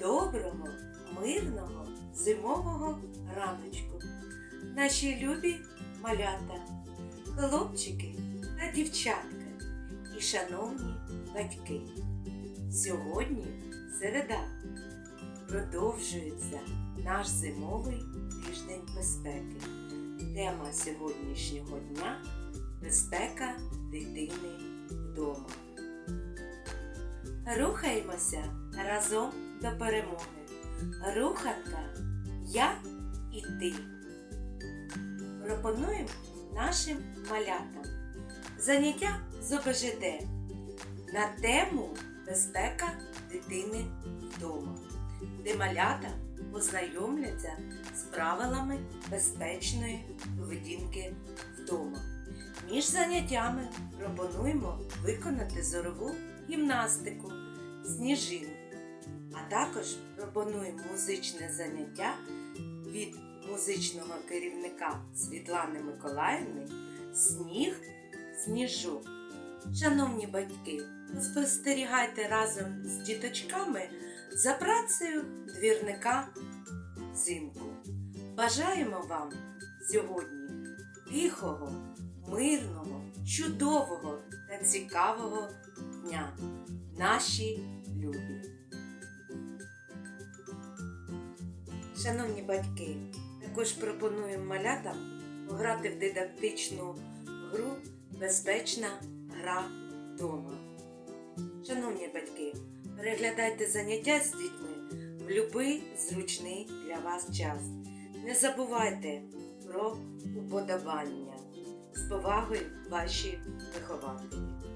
доброго, мирного, зимового раночку. Наші любі малята, хлопчики та дівчатка і шановні батьки. Сьогодні середа. Продовжується наш зимовий тиждень безпеки. Тема сьогоднішнього дня безпека дитини вдома. Рухаємося разом до перемоги. Руханка я і ти. Пропонуємо нашим малятам заняття з ОБЖД на тему безпека дитини вдома, де малята познайомляться з правилами безпечної поведінки вдома. Між заняттями пропонуємо виконати зорову гімнастику, сніжинку, а також пропонуємо музичне заняття від музичного керівника Світлани Миколаївни Сніг Сніжок. Шановні батьки, спостерігайте разом з діточками за працею двірника взимку. Бажаємо вам сьогодні тихого, мирного, чудового та цікавого дня. Наші любі. Шановні батьки, також пропонуємо малятам пограти в дидактичну гру Безпечна гра вдома. Шановні батьки, переглядайте заняття з дітьми в будь-який зручний для вас час. Не забувайте про уподобання. З повагою ваші вихователі.